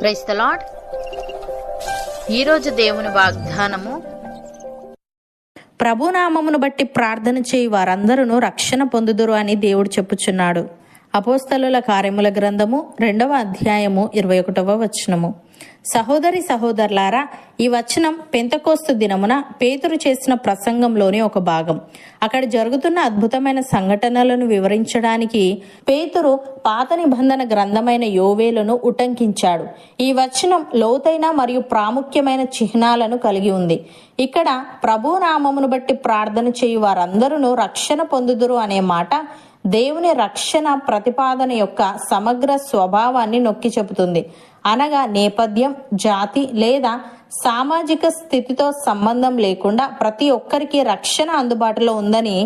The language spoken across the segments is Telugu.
ప్రైస్ ద లాడ్ ఈరోజు దేవుని వాగ్దానము ప్రభునామమును బట్టి ప్రార్థన చేయి వారందరూ రక్షణ పొందుదురు అని దేవుడు చెప్పుచున్నాడు. అపోస్తలుల కార్యముల గ్రంథము రెండవ అధ్యాయము ఇరవై ఒకటవ వచనము. సహోదరి సహోదరులారా ఈ వచనం పెంతకోస్తు దినమున పేతురు చేసిన ప్రసంగంలోని ఒక భాగం. అక్కడ జరుగుతున్న అద్భుతమైన సంఘటనలను వివరించడానికి పేతురు పాత నిబంధన గ్రంథమైన యోవేలను ఉటంకించాడు. ఈ వచనం లోతైన మరియు ప్రాముఖ్యమైన చిహ్నాలను కలిగి ఉంది. ఇక్కడ ప్రభు నామమును బట్టి ప్రార్థన చేయు వారందరూ రక్షణ పొందుదురు అనే మాట దేవుని రక్షణ ప్రతిపాదన యొక్క సమగ్ర స్వభావాన్ని నొక్కి చెబుతుంది. అనగా నేపథ్యం జాతి లేదా సామాజిక స్థితితో సంబంధం లేకుండా ప్రతి ఒక్కరికి రక్షణ అందుబాటులో ఉందని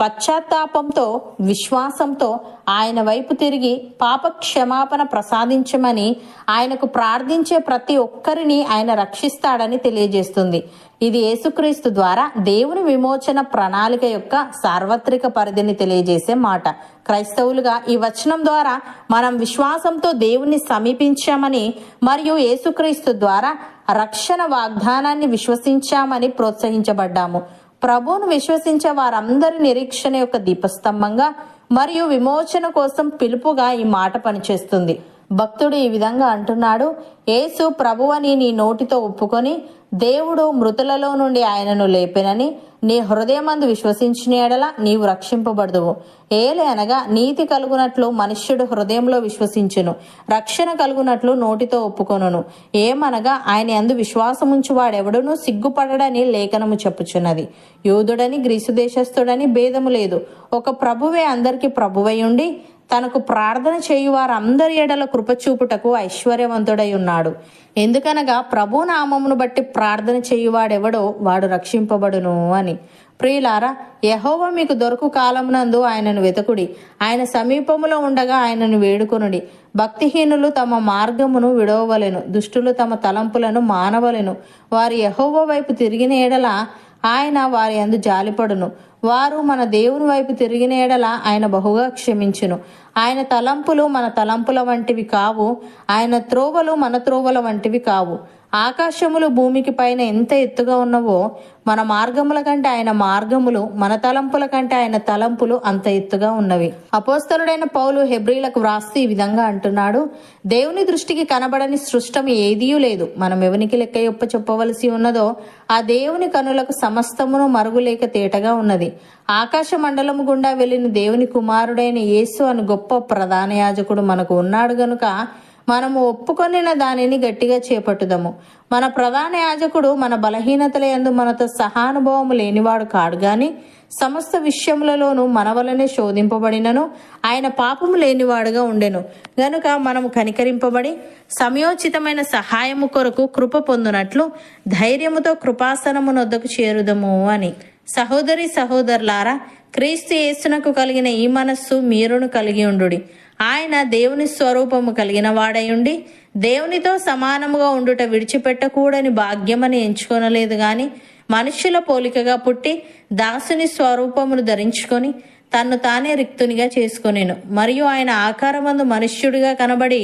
పశ్చాత్తాపంతో విశ్వాసంతో ఆయన వైపు తిరిగి పాప క్షమాపణ ప్రసాదించమని ఆయనకు ప్రార్థించే ప్రతి ఒక్కరిని ఆయన రక్షిస్తాడని తెలియజేస్తుంది. ఇది యేసుక్రీస్తు ద్వారా దేవుని విమోచన ప్రణాళిక యొక్క సార్వత్రిక పరిధిని తెలియజేసే మాట. క్రైస్తవులుగా ఈ వచనం ద్వారా మనం విశ్వాసంతో దేవుని సమీపించామని మరియు యేసుక్రీస్తు ద్వారా రక్షణ వాగ్దానాన్ని విశ్వసించామని ప్రోత్సహించబడ్డాము. ప్రభువును విశ్వసించే వారందరి నిరీక్షణ యొక్క దీపస్తంభంగా మరియు విమోచన కోసం పిలుపుగా ఈ మాట పనిచేస్తుంది. భక్తుడు ఈ విధంగా అంటున్నాడు యేసు ప్రభువని నీ నోటితో ఒప్పుకొని దేవుడు మృతులలో నుండి ఆయనను లేపెనని నీ హృదయమందు విశ్వసించిన ఎడల నీవు రక్షింపబడదువు. ఏలే అనగా నీతి కలుగునట్లు మనుష్యుడు హృదయంలో విశ్వసించును. రక్షణ కలుగునట్లు నోటితో ఒప్పుకొనును. ఏమనగా ఆయన అందు విశ్వాసముంచు వాడెవడునూ సిగ్గుపడడని లేఖనము చెప్పుచున్నది. యూదుడని గ్రీసు దేశస్థుడని భేదము లేదు. ఒక ప్రభువే అందరికి ప్రభువై ఉండి తనకు ప్రార్థన చేయు వారందరి ఎడల కృపచూపుటకు ఐశ్వర్యవంతుడై ఉన్నాడు. ఎందుకనగా ప్రభు నామమును బట్టి ప్రార్థన చేయువాడెవడో వాడు రక్షింపబడును అని. ప్రియులారా యహోవ మీకు దొరకు కాలమునందు ఆయనను వెతకుడి. ఆయన సమీపములో ఉండగా ఆయనను వేడుకొనుడి. భక్తిహీనులు తమ మార్గమును విడవవలెను. దుష్టులు తమ తలంపులను మానవలెను. వారి యహోవ వైపు తిరిగిన ఎడల ఆయన వారి అందు జాలిపడును. వారు మన దేవుని వైపు తిరిగిన ఎడల ఆయన బహుగా క్షమించును. ఆయన తలంపులు మన తలంపుల వంటివి కావు. ఆయన త్రోవలు మన త్రోవల వంటివి కావు. ఆకాశములు భూమికి పైన ఎంత ఎత్తుగా ఉన్నవో మన మార్గముల కంటే ఆయన మార్గములు మన తలంపుల కంటే ఆయన తలంపులు అంత ఎత్తుగా ఉన్నవి. అపోస్తలుడైన పౌలు హెబ్రిలకు వ్రాస్తూ ఈ విధంగా అంటున్నాడు దేవుని దృష్టికి కనబడని సృష్టం ఏదీ లేదు. మనం ఎవనికి లెక్క యొప్ప చెప్పవలసి ఉన్నదో ఆ దేవుని కనులకు సమస్తమును మరుగులేక తేటగా ఉన్నది. ఆకాశ మండలము గుండా వెళ్ళిన దేవుని కుమారుడైన యేసు అని గొప్ప ప్రధాన యాజకుడు మనకు ఉన్నాడు గనుక మనము ఒప్పుకొనిన దానిని గట్టిగా చేపట్టుదము. మన ప్రధాన యాజకుడు మన బలహీనతల ఎందు మనతో సహానుభవము లేనివాడు కాడు గాని సమస్త విషయములలోనూ మన వలనే శోధింపబడినను ఆయన పాపము లేనివాడుగా ఉండెను. గనుక మనము కనికరింపబడి సమయోచితమైన సహాయము కొరకు కృప పొందినట్లు ధైర్యముతో కృపాసనమునొద్దకు చేరుదము అని. సహోదరి సహోదరులారా క్రీస్తు యేసునకు కలిగిన ఈ మనస్సు మీరును కలిగి ఉండుడి. ఆయన దేవుని స్వరూపము కలిగిన వాడై ఉండి దేవునితో సమానముగా ఉండుట విడిచిపెట్టకూడని భాగ్యమని ఎంచుకొనలేదు గాని మనుష్యుల పోలికగా పుట్టి దాసుని స్వరూపమును ధరించుకొని తన్ను తానే రిక్తునిగా చేసుకొనేను. మరియు ఆయన ఆకారమందు మనుష్యుడిగా కనబడి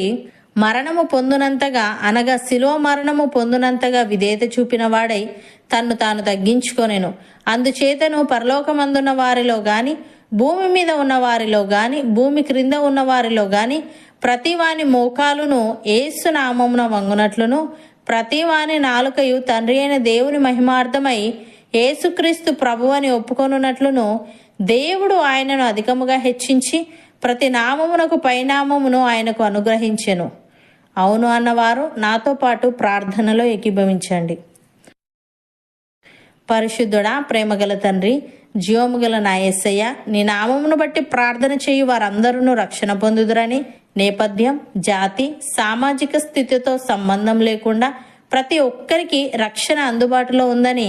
మరణము పొందునంతగా అనగా శిలో మరణము పొందునంతగా విధేయత చూపినవాడై తన్ను తాను తగ్గించుకొనెను. అందుచేతను పరలోకమందున్న వారిలో గాని భూమి మీద ఉన్న వారిలో గాని భూమి క్రింద ఉన్న వారిలో గాని ప్రతివాని మోకాలును ఏసు నామమున వంగునట్లును ప్రతివాని నాలుకయు తండ్రి అయిన దేవుని మహిమార్థమై ఏసుక్రీస్తు ప్రభు అని ఒప్పుకొనున్నట్లును దేవుడు ఆయనను అధికముగా హెచ్చించి ప్రతి నామమునకు పైనామమును ఆయనకు అనుగ్రహించెను. అవును అన్నవారు నాతో పాటు ప్రార్థనలో ఏకీభవించండి. పరిశుద్ధుడా ప్రేమగల తండ్రి జీవముగల నా ఎస్సయ్య నీ నామమును బట్టి ప్రార్థన చేయు వారందరూ రక్షణ పొందుదురని నేపథ్యం జాతి సామాజిక స్థితితో సంబంధం లేకుండా ప్రతి ఒక్కరికి రక్షణ అందుబాటులో ఉందని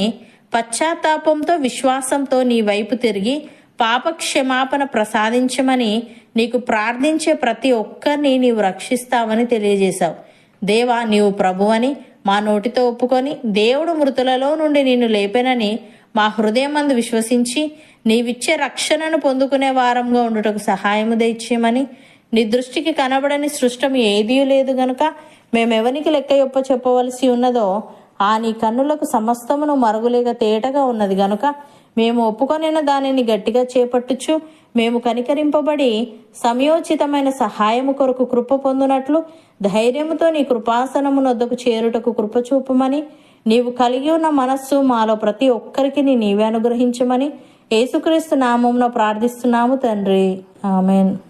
పశ్చాత్తాపంతో విశ్వాసంతో నీ వైపు తిరిగి పాప క్షమాపణ ప్రసాదించమని నీకు ప్రార్థించే ప్రతి ఒక్కరిని నీవు రక్షిస్తావని తెలియజేశావు. దేవా నీవు ప్రభువని మా నోటితో ఒప్పుకొని దేవుడు మృతులలో నుండి నిన్ను లేపెనని మా హృదయమందు విశ్వసించి నీవిచ్చే రక్షణను పొందుకునే వారంగా ఉండుటకు సహాయము దయచేయమని నీ దృష్టికి కనబడని సృష్టం ఏదీ లేదు గనుక మేమెవనికి లెక్క చెప్పవలసి ఉన్నదో ఆ నీ కన్నులకు సమస్తమును మరుగులేక తేటగా ఉన్నది గనుక మేము ఒప్పుకొనిన దానిని గట్టిగా చేపట్టుచు మేము కనికరింపబడి సమయోచితమైన సహాయము కొరకు కృప పొందునట్లు ధైర్యముతో నీ కృపాసనము నొద్దకు చేరుటకు కృప చూపమని నీవు కలిగి ఉన్న మనస్సు మాలో ప్రతి ఒక్కరికి నీవే అనుగ్రహించమని యేసుక్రీస్తు నామంలో ప్రార్థిస్తున్నాము తండ్రి. ఆమెన్.